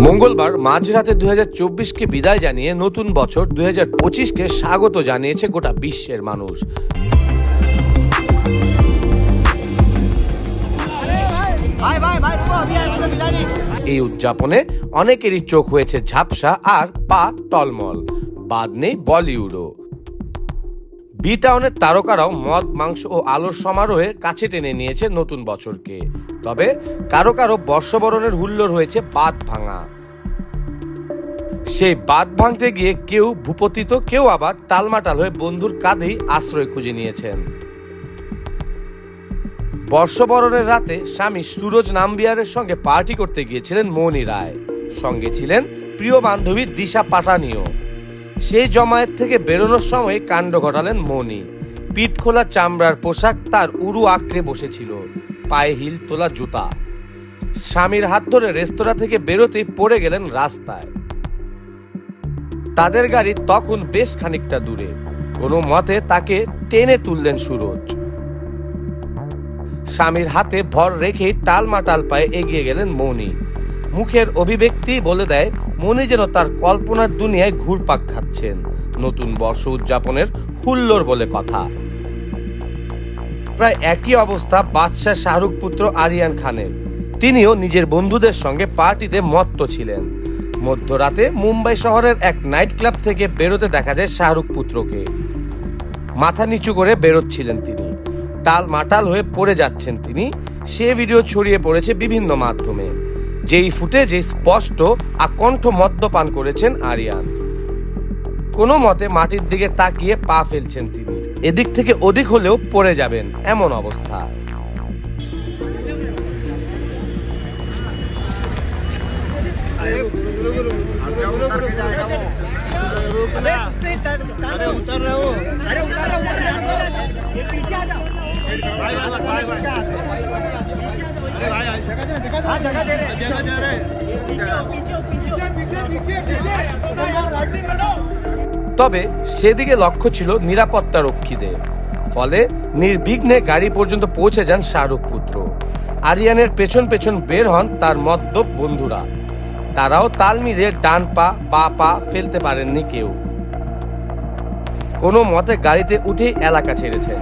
মঙ্গলবার মাঝরাতে দু হাজার চব্বিশকে বিদায় জানিয়ে নতুন বছর দু হাজার পঁচিশকে স্বাগত জানিয়েছে গোটা বিশ্বের মানুষ। এই উদযাপনে অনেকেরই চোখ হয়েছে ঝাপসা আর পা টলমল। বাদ নেই বলিউডও। বি টাউনের তারকারাও মদ, মাংস ও আলোর সমারোহে কাছে টেনে নিয়েছে নতুন বছরকে। তবে কারও কারও বর্ষবরণের হুল্লোড় হয়েছে বাদ ভাঙা। সেই বাদ ভাঙতে গিয়ে কেউ ভূপতিত, কেউ আবার টালমাটাল হয়ে বন্ধুর কাঁধেই আশ্রয় খুঁজে নিয়েছেন। বর্ষবরণের রাতে স্বামী সুরজ নামবিয়ারের সঙ্গে পার্টি করতে গিয়েছিলেন মৌনি রায়। সঙ্গে ছিলেন প্রিয় বান্ধবী দিশা পাটানিও সেই জমায়েত থেকে বেরোনোর সময় কাণ্ড ঘটালেন মনি। পিঠ খোলা চামড়ার পোশাক তার উরু আঁকড়ে বসেছিল। পায়ে হিল তোলা জুতা। স্বামীর হাত ধরে রেস্তোরাঁ থেকে বেরোতেই পড়ে গেলেন রাস্তায়। তাদের গাড়ি তখন বেশ খানিকটা দূরে। কোনো মতে তাকে টেনে তুললেন সুরজ। স্বামীর হাতে ভর রেখেই টালমাটাল পায়ে এগিয়ে গেলেন মৌনি মুখের অভিব্যক্তি বলে দেয় মনি যেন তার কল্পনার দুনিয়ায় ঘুরপাক খাচ্ছেন। নতুন বর্ষ উদযাপনের হুল্লোর বলে কথা। প্রায় একই অবস্থা বাদশাহ শাহরুখ পুত্র আরিয়ান খানের। তিনিও নিজের বন্ধুদের সঙ্গে পার্টিতে মত্ত ছিলেন। মধ্যরাতে মুম্বাই শহরের এক নাইট ক্লাব থেকে বেরোতে দেখা যায় শাহরুখ পুত্রকে। মাথা নিচু করে বেরোচ্ছিলেন তিনি। টাল মাটাল হয়ে পড়ে যাচ্ছেন তিনি। সে ভিডিও ছড়িয়ে পড়েছে বিভিন্ন মাধ্যমে। যেই ফুটেজে স্পষ্ট আকণ্ঠ মদ্যপান করেছেন আরিয়ান। কোনো মতে মাটির দিকে তাকিয়ে পা ফেলছেন তিনি। এদিক থেকে ওদিক হলেও পড়ে যাবেন এমন অবস্থা अबे उससे अरे उतर रहे हो अरे उतर रहे उतर रहे ये पीछे आ जाओ भाई भाई भाई हाँ जगह दे रहे जगह दे रहे पीछे पीछे पीछे पीछे पीछे তবে সেদিকে লক্ষ্য ছিল নিরাপত্তা রক্ষীদের। ফলে নির্বিঘ্নে গাড়ি পর্যন্ত পৌঁছে যান শাহরুখ পুত্র। আরিয়ানের পেছন পেছন বের হন তার মদ্যপ বন্ধুরা। তারাও তাল মিলিয়ে ডান পা, বা পা ফেলতে পারেননি কেউ। কোনো মতে গাড়িতে উঠেই এলাকা ছেড়েছেন।